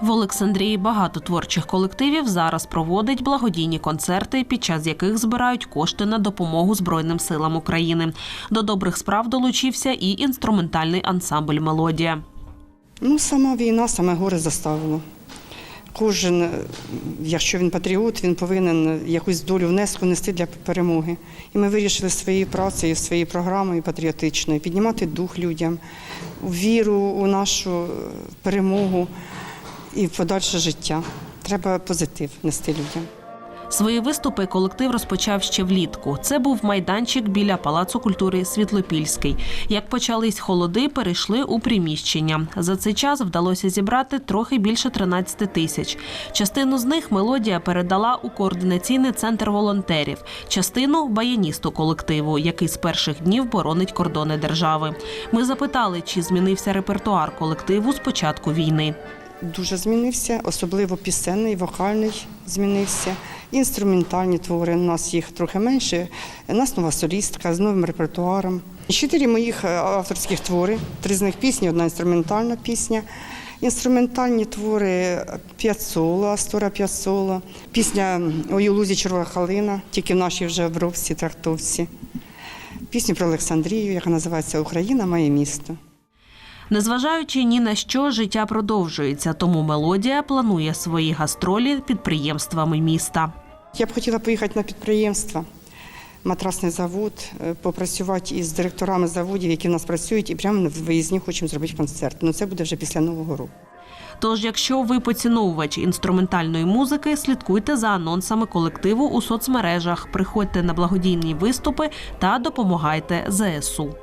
В Олександрії багато творчих колективів зараз проводить благодійні концерти, під час яких збирають кошти на допомогу Збройним силам України. До добрих справ долучився і інструментальний ансамбль Мелодія. Ну, сама війна, саме горе заставило. Кожен, е, якщо він патріот, він повинен якусь долю внеску нести для перемоги. І ми вирішили своєю працею, своєю програмою патріотичною піднімати дух людям, віру у нашу е, перемогу і в подальше життя. Треба позитив нести людям. Свої виступи колектив розпочав ще влітку. Це був майданчик біля Палацу культури Світлопільський. Як почались холоди, перейшли у приміщення. За цей час вдалося зібрати трохи більше 13 тисяч. Частину з них мелодія передала у координаційний центр волонтерів, частину баяністу колективу, який з перших днів боронить кордони держави. Ми запитали, чи змінився репертуар колективу з початку війни. Дуже змінився, особливо пісенний, вокальний змінився. Інструментальні твори. У нас їх трохи менше. У нас нова солістка з новим репертуаром. Чотири моїх е, авторських твори, три з них пісні, одна інструментальна пісня. Інструментальні твори П'яцола, Астора П'яцола, пісня «Ой у халина, тільки в нашій вже обробці, трактовці. Пісню про Олександрію, яка називається Україна моє місто. Незважаючи ні на що, життя продовжується, тому мелодія планує свої гастролі підприємствами міста. Я б хотіла поїхати на підприємство, матрасний завод, е, попрацювати із директорами заводів, які в нас працюють, і прямо в виїзні хочемо зробити концерт. Ну це буде вже після Нового року. Тож, якщо ви поціновувач інструментальної музики, слідкуйте за анонсами колективу у соцмережах, приходьте на благодійні виступи та допомагайте ЗСУ.